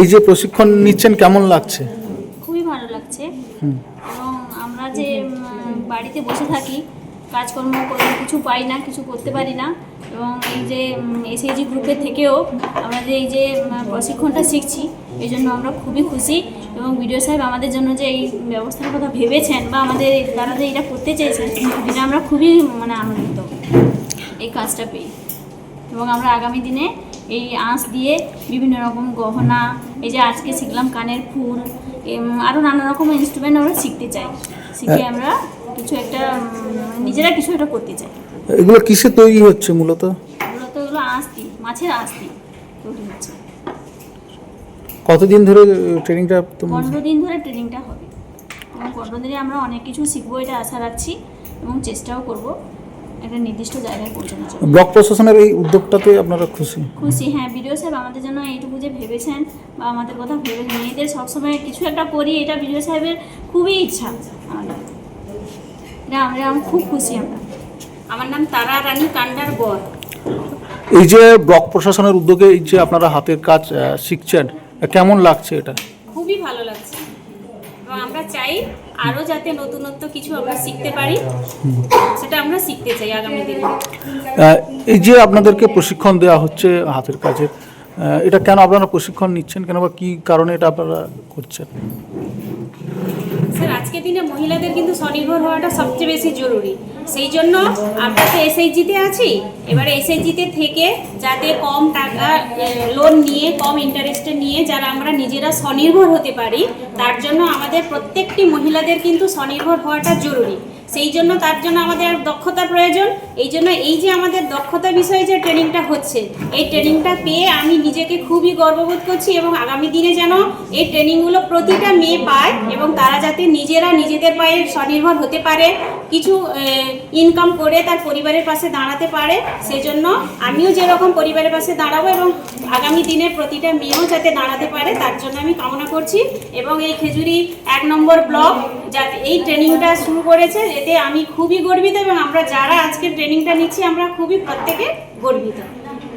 এই যে প্রশিক্ষণ নিচ্ছেন, কেমন লাগছে? খুবই ভালো লাগছে। এবং আমরা যে বাড়িতে বসে থাকি, কাজকর্ম করে কিছু পাই না, কিছু করতে পারি না, এবং এই যে এসএইচজি গ্রুপের থেকেও আমরা যে এই যে প্রশিক্ষণটা শিখছি, এই জন্য আমরা খুবই খুশি। এবং বিডিও সাহেব আমাদের জন্য যে এই ব্যবস্থার কথা ভেবেছেন বা আমাদের তারা যে এটা করতে চেয়েছেন এটা আমরা খুবই মানে আনন্দিত। এই কাজটা পেয়ে। এবং আমরা আগামী দিনে এই আঁশ দিয়ে বিভিন্ন রকম গহনা এই যে আজকে শিখলাম কানের ফুল আরও নানা রকম ইনস্ট্রুমেন্ট আমরা শিখতে চাই। শিখে আমরা কিছু একটা নিজেরা কিছু একটা করতে চাই। এগুলো কিসে তৈরি হচ্ছে মূলত? মূলত এগুলো আঁশ দিই মাছের আঁশ দিই তৈরি হচ্ছে। কতদিন ধরে ট্রেনিংটা পনেরো দিন ধরে ট্রেনিংটা হবে। এবং পনেরো দিনে আমরা অনেক কিছু শিখব এটা আশা রাখছি এবং চেষ্টাও করব। একটা নির্দিষ্ট জায়গায় পৌঁছানোর জন্য। ব্লক প্রশাসনের এই উদ্যোগটাতে আপনারা খুশি? খুশি হ্যাঁ বিডিও সাহেব আমাদের জন্য এইটুকু যে ভেবেছেন বা আমাদের কথা ভেবে মেয়েদের সবসময় কিছু একটা করি এটা বিডিও সাহেবের খুবই ইচ্ছা আমাদের। এটা আমরা খুব খুশি আমরা। আমার নাম তারা রানী কান্ডার বর। এই যে ব্লক প্রশাসনের উদ্যোগে এই যে আপনারা হাতের কাজ শিখছেন কেমন লাগছে এটা? খুবই ভালো লাগছে। এবং আমরা চাই আরও যাতে নতুনত্ব কিছু আমরা শিখতে পারি, সেটা আমরা শিখতে চাই আগামী দিনে। এই যে আপনাদেরকে প্রশিক্ষণ দেওয়া হচ্ছে হাতের কাজের এটা কেন আপনারা প্রশিক্ষণ নিচ্ছেন? কেন বা কী কারণে এটা আপনারা করছেন? স্যার, আজকের দিনে মহিলাদের কিন্তু স্বনির্ভর হওয়াটা সবচেয়ে বেশি জরুরি। সেই জন্য আমরা তো এসএইচজিতে আছি। এবার এসএইচজিতে থেকে যাতে কম টাকা লোন নিয়ে, কম ইন্টারেস্টে নিয়ে যারা আমরা নিজেরা স্বনির্ভর হতে পারি, তার জন্য আমাদের প্রত্যেকটি মহিলাদের কিন্তু স্বনির্ভর হওয়াটা জরুরি। সেই জন্য তার জন্য আমাদের দক্ষতার প্রয়োজন। এই জন্য এই যে আমাদের দক্ষতা বিষয়ে যে ট্রেনিংটা হচ্ছে, এই ট্রেনিংটা পেয়ে আমি নিজেকে খুবই গর্ববোধ করছি এবং আগামী দিনে যেন এই ট্রেনিংগুলো প্রতিটা মেয়ে পায় এবং তারা যাতে নিজেরা নিজেদের পায়ে স্বনির্ভর হতে পারে, কিছু ইনকাম করে তার পরিবারের পাশে দাঁড়াতে পারে, সেজন্য আমিও যেরকম পরিবারের পাশে দাঁড়াবো এবং আগামী দিনে প্রতিটা মেয়েও যাতে দাঁড়াতে পারে, তার জন্য আমি কামনা করছি। এবং এই খেজুরি এক নম্বর ব্লক যাতে এই ট্রেনিংটা শুরু করেছে, এতে আমি খুবই গর্বিত এবং আমরা যারা আজকে ট্রেনিংটা নিচ্ছি, আমরা খুবই প্রত্যেকে গর্বিত।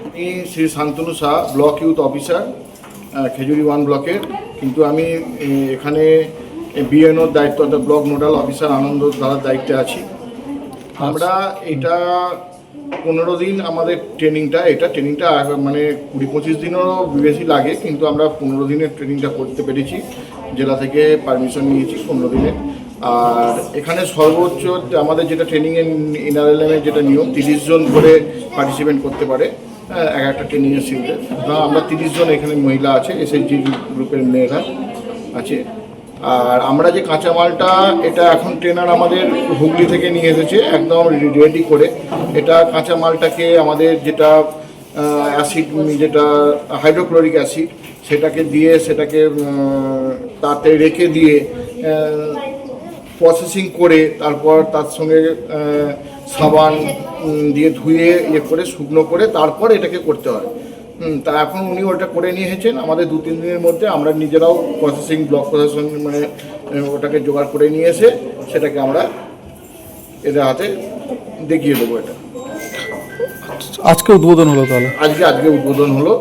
আমি Shri Shantanu Shah, block youth officer Khejuri one ব্লকের। কিন্তু আমি এখানে বিএনওর দায়িত্ব অর্থাৎ ব্লক নোডাল অফিসার আনন্দ দ্বারা দায়িত্বে আছি। আমরা এটা পনেরো দিন আমাদের ট্রেনিংটা, এটা ট্রেনিংটা মানে কুড়ি পঁচিশ দিনেরও বেশি লাগে, কিন্তু আমরা পনেরো দিনের ট্রেনিংটা করতে পেরেছি। জেলা থেকে পারমিশন নিয়েছি পনেরো দিনে আর এখানে সর্বোচ্চ আমাদের যেটা ট্রেনিংয়ের ইনারএলএমের যেটা নিয়ম, তিরিশ জন করে পার্টিসিপেন্ট করতে পারে এক একটা ট্রেনিংয়ের শিবিরে আমরা তিরিশ জন এখানে মহিলা আছে এসএসজি গ্রুপের মেয়েরা আছে। আর আমরা যে কাঁচামালটা, এটা এখন ট্রেনার আমাদের হুগলি থেকে নিয়ে এসেছে, একদম রেডি করে। এটা কাঁচামালটাকে আমাদের যেটা অ্যাসিড যেটা হাইড্রোক্লোরিক অ্যাসিড সেটাকে দিয়ে, সেটাকে তাতে রেখে দিয়ে প্রসেসিং করে, তারপর তার সঙ্গে সাবান দিয়ে ধুয়ে ইয়ে করে, শুকনো করে, তারপর এটাকে করতে হয়। তা এখন উনি ওটা করে নিয়েছেন। এসেছেন আমাদের দু তিন দিনের মধ্যে আমরা নিজেরাও প্রসেসিং ব্লক প্রসেসিং মানে ওটাকে জোগাড় করে নিয়ে এসে সেটাকে আমরা এদের হাতে দেখিয়ে দেবো এটা। আজকে উদ্বোধন হলো তাহলে? আজকে আজকে উদ্বোধন হলো।